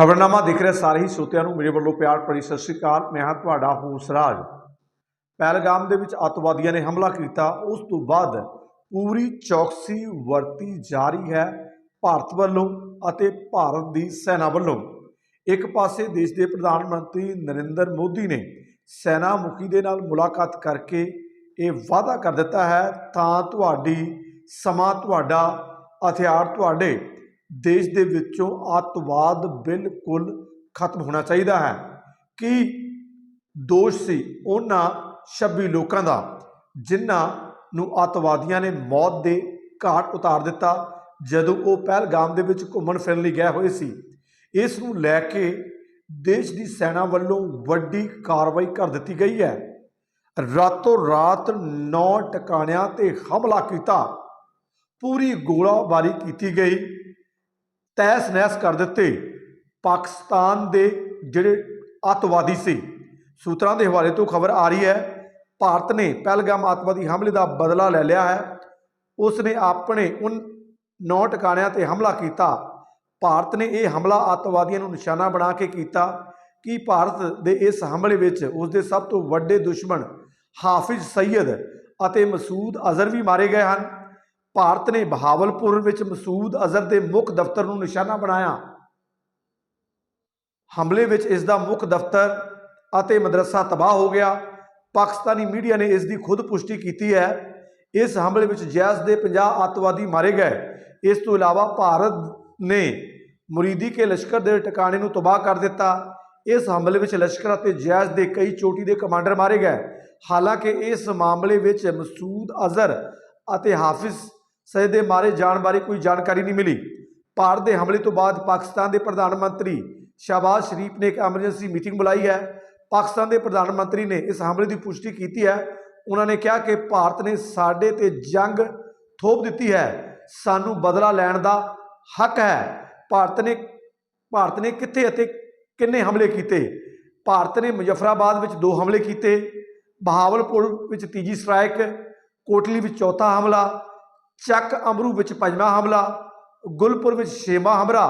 ਖਬਰਨਾਮਾ ਦੇਖ ਰਹੇ ਸਾਰੇ ਹੀ ਸਰੋਤਿਆਂ ਨੂੰ। ਮੇਰੇ ਵੱਲੋਂ ਪਿਆਰ ਭਰੀ ਸਤਿ ਸ਼੍ਰੀ ਅਕਾਲ। ਮੈਂ ਹਾਂ ਤੁਹਾਡਾ ਹੂਸਰਾਜ ਪਹਿਲਗਾਮ ਦੇ ਵਿੱਚ ਅੱਤਵਾਦੀਆਂ ਨੇ ਹਮਲਾ ਕੀਤਾ। ਉਸ ਤੋਂ ਬਾਅਦ ਪੂਰੀ ਚੌਕਸੀ ਵਰਤੀ ਜਾ ਰਹੀ ਹੈ ਭਾਰਤ ਵੱਲੋਂ ਅਤੇ ਭਾਰਤ ਦੀ ਸੈਨਾ ਵੱਲੋਂ। ਇੱਕ ਪਾਸੇ ਦੇਸ਼ ਦੇ ਪ੍ਰਧਾਨ ਮੰਤਰੀ ਨਰਿੰਦਰ ਮੋਦੀ ਨੇ ਸੈਨਾ ਮੁਖੀ ਦੇ ਨਾਲ ਮੁਲਾਕਾਤ ਕਰਕੇ ਇਹ ਵਾਅਦਾ ਕਰ ਦਿੱਤਾ ਹੈ, ਤਾਂ ਤੁਹਾਡੀ, ਸਮਾਂ ਤੁਹਾਡਾ, ਹਥਿਆਰ ਤੁਹਾਡੇ ਦੇਸ਼ ਦੇ ਵਿੱਚੋਂ ਅੱਤਵਾਦ ਬਿਲਕੁਲ ਖਤਮ ਹੋਣਾ ਚਾਹੀਦਾ ਹੈ। ਕਿ ਦੋਸ਼ ਸੀ ਉਹਨਾਂ 26 ਲੋਕਾਂ ਦਾ, ਜਿਨ੍ਹਾਂ ਨੂੰ ਅੱਤਵਾਦੀਆਂ ਨੇ ਮੌਤ ਦੇ ਘਾਟ ਉਤਾਰ ਦਿੱਤਾ ਜਦੋਂ ਉਹ ਪਹਿਲਗਾਮ ਦੇ ਵਿੱਚ ਘੁੰਮਣ ਫਿਰਨ ਲਈ ਗਏ ਹੋਏ ਸੀ? ਇਸ ਨੂੰ ਲੈ ਕੇ ਦੇਸ਼ ਦੀ ਸੈਨਾ ਵੱਲੋਂ ਵੱਡੀ ਕਾਰਵਾਈ ਕਰ ਦਿੱਤੀ ਗਈ ਹੈ। ਰਾਤੋਂ ਰਾਤ ਨੌ ਟਿਕਾਣਿਆਂ ਤੇ ਹਮਲਾ ਕੀਤਾ। ਪੂਰੀ ਗੋਲਾਬਾਰੀ ਕੀਤੀ ਗਈ। ਤੈਸ ਨਹਿਸ ਕਰ ਦਿੱਤੇ। ਪਾਕਿਸਤਾਨ ਦੇ ਜਿਹੜੇ ਅੱਤਵਾਦੀ ਸੀ, ਸੂਤਰਾਂ ਦੇ ਹਵਾਲੇ ਤੋਂ ਖਬਰ ਆ ਰਹੀ ਹੈ, ਭਾਰਤ ਨੇ ਪਹਿਲਗਾਮ ਅੱਤਵਾਦੀ ਹਮਲੇ ਦਾ ਬਦਲਾ ਲੈ ਲਿਆ ਹੈ। ਉਸ ਨੇ ਆਪਣੇ ਉਨ ਨੌ ਟਿਕਾਣਿਆਂ ਤੇ ਹਮਲਾ ਕੀਤਾ। ਭਾਰਤ ਨੇ ਇਹ ਹਮਲਾ ਅੱਤਵਾਦੀਆਂ ਨੂੰ ਨਿਸ਼ਾਨਾ ਬਣਾ ਕੇ ਕੀਤਾ ਕਿ ਭਾਰਤ ਦੇ ਇਸ ਹਮਲੇ ਵਿੱਚ ਉਸ ਦੇ ਸਭ ਤੋਂ ਵੱਡੇ ਦੁਸ਼ਮਣ ਹਾਫਿਜ਼ ਸੈਯਦ ਅਤੇ ਮਸੂਦ ਅਜ਼ਹਰ ਵੀ ਮਾਰੇ ਗਏ ਹਨ। ਭਾਰਤ ਨੇ ਬਹਾਵਲਪੁਰ ਵਿੱਚ ਮਸੂਦ ਅਜ਼ਹਰ ਦੇ ਮੁੱਖ ਦਫ਼ਤਰ ਨੂੰ ਨਿਸ਼ਾਨਾ ਬਣਾਇਆ। ਹਮਲੇ ਵਿੱਚ ਇਸ ਦਾ ਮੁੱਖ ਦਫ਼ਤਰ ਅਤੇ ਮਦਰਸਾ ਤਬਾਹ ਹੋ ਗਿਆ। ਪਾਕਿਸਤਾਨੀ ਮੀਡੀਆ ਨੇ ਇਸ ਦੀ ਖੁਦ ਪੁਸ਼ਟੀ ਕੀਤੀ ਹੈ। ਇਸ ਹਮਲੇ ਵਿੱਚ ਜੈਸ ਦੇ 50 ਅੱਤਵਾਦੀ ਮਾਰੇ ਗਏ। ਇਸ ਤੋਂ ਇਲਾਵਾ ਭਾਰਤ ਨੇ ਮੁਰੀਦੀ ਕੇ ਲਸ਼ਕਰ ਦੇ ਟਿਕਾਣੇ ਨੂੰ ਤਬਾਹ ਕਰ ਦਿੱਤਾ। ਇਸ ਹਮਲੇ ਵਿੱਚ ਲਸ਼ਕਰ ਅਤੇ ਜੈਸ ਦੇ ਕਈ ਚੋਟੀ ਦੇ ਕਮਾਂਡਰ ਮਾਰੇ ਗਏ। ਹਾਲਾਂਕਿ ਇਸ ਮਾਮਲੇ ਵਿੱਚ ਮਸੂਦ ਅਜ਼ਹਰ ਅਤੇ ਹਾਫਿਜ਼ ਸਈਦ ਦੇ ਮਾਰੇ ਜਾਣ ਬਾਰੇ ਕੋਈ ਜਾਣਕਾਰੀ ਨਹੀਂ ਮਿਲੀ। ਭਾਰਤ ਦੇ ਹਮਲੇ ਤੋਂ ਬਾਅਦ ਪਾਕਿਸਤਾਨ ਦੇ ਪ੍ਰਧਾਨ ਮੰਤਰੀ ਸ਼ਹਬਾਜ਼ ਸ਼ਰੀਫ ਨੇ ਇੱਕ ਐਮਰਜੈਂਸੀ ਮੀਟਿੰਗ ਬੁਲਾਈ ਹੈ। ਪਾਕਿਸਤਾਨ ਦੇ ਪ੍ਰਧਾਨ ਮੰਤਰੀ ਨੇ ਇਸ ਹਮਲੇ ਦੀ ਪੁਸ਼ਟੀ ਕੀਤੀ ਹੈ। ਉਹਨਾਂ ਨੇ ਕਿਹਾ ਕਿ ਭਾਰਤ ਨੇ ਸਾਡੇ ਤੇ ਜੰਗ ਥੋਪ ਦਿੱਤੀ ਹੈ। ਸਾਨੂੰ ਬਦਲਾ ਲੈਣ ਦਾ ਹੱਕ ਹੈ। ਭਾਰਤ ਨੇ ਭਾਰਤ ਨੇ ਕਿੱਥੇ ਅਤੇ ਕਿੰਨੇ ਹਮਲੇ ਕੀਤੇ? ਭਾਰਤ ਨੇ ਮੁਜ਼ਫਰਾਬਾਦ ਵਿੱਚ ਦੋ ਹਮਲੇ ਕੀਤੇ। ਬਹਾਵਲਪੁਰ ਵਿੱਚ ਤੀਜੀ ਸਟ੍ਰਾਈਕ, ਕੋਟਲੀ ਵਿੱਚ ਚੌਥਾ ਹਮਲਾ ਚੱਕ ਅਮਰੂ ਵਿੱਚ ਪੰਜਵਾਂ ਹਮਲਾ ਗੁਲਪੁਰ ਵਿੱਚ ਛੇਵਾਂ ਹਮਲਾ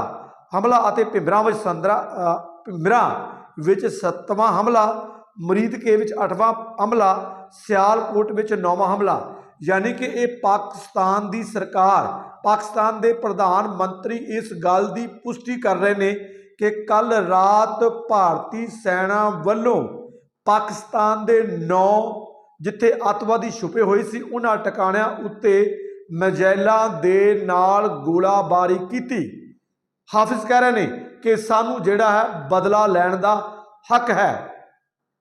ਹਮਲਾ ਅਤੇ ਭਿੰਬਰਾਂ ਵਿੱਚ ਸੰਦਰਾ ਅ, ਭਿੰਬਰਾਂ ਵਿੱਚ ਸੱਤਵਾਂ ਹਮਲਾ ਮਰੀਦਕੇ ਵਿੱਚ ਅੱਠਵਾਂ ਹਮਲਾ ਸਿਆਲਕੋਟ ਵਿੱਚ ਨੌਵਾਂ ਹਮਲਾ। ਯਾਨੀ ਕਿ ਇਹ ਪਾਕਿਸਤਾਨ ਦੀ ਸਰਕਾਰ ਪਾਕਿਸਤਾਨ ਦੇ ਪ੍ਰਧਾਨ ਮੰਤਰੀ ਇਸ ਗੱਲ ਦੀ ਪੁਸ਼ਟੀ ਕਰ ਰਹੇ ਨੇ ਕਿ ਕੱਲ ਰਾਤ ਭਾਰਤੀ ਸੈਨਾ ਵੱਲੋਂ ਪਾਕਿਸਤਾਨ ਦੇ 9 ਜਿੱਥੇ ਅੱਤਵਾਦੀ ਛੁਪੇ ਹੋਏ ਸੀ ਉਹਨਾਂ ਟਿਕਾਣਿਆਂ ਉੱਤੇ ਮਜੈਲਾਂ ਦੇ ਨਾਲ ਗੋਲਾਬਾਰੀ ਕੀਤੀ। ਹਾਫਿਜ਼ ਕਹਿ ਰਹੇ ਨੇ ਕਿ ਸਾਨੂੰ ਜਿਹੜਾ ਹੈ ਬਦਲਾ ਲੈਣ ਦਾ ਹੱਕ ਹੈ।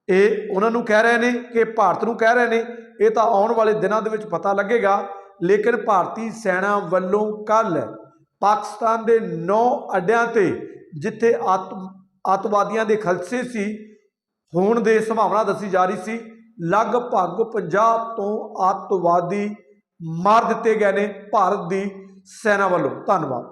ਇਹ ਉਹਨਾਂ ਨੂੰ ਕਹਿ ਰਹੇ ਨੇ ਕਿ ਭਾਰਤ ਨੂੰ ਕਹਿ ਰਹੇ ਨੇ, ਇਹ ਤਾਂ ਆਉਣ ਵਾਲੇ ਦਿਨਾਂ ਦੇ ਵਿੱਚ ਪਤਾ ਲੱਗੇਗਾ, ਲੇਕਿਨ ਭਾਰਤੀ ਸੈਨਾ ਵੱਲੋਂ ਕੱਲ ਪਾਕਿਸਤਾਨ ਦੇ 9 ਅੱਡਿਆਂ ਤੇ ਜਿੱਥੇ ਅੱਤ ਅੱਤਵਾਦੀਆਂ ਦੇ ਖਲਸੇ ਸੀ, ਹੋਣ ਦੇ ਸੰਭਾਵਨਾ ਦੱਸੀ ਜਾ ਰਹੀ ਸੀ, ਲਗਭਗ 50 ਤੋਂ ਅੱਤਵਾਦੀ ਮਾਰ ਦਿੱਤੇ ਗਏ ਨੇ ਭਾਰਤ ਦੀ ਸੈਨਾ ਵੱਲੋਂ। ਧੰਨਵਾਦ।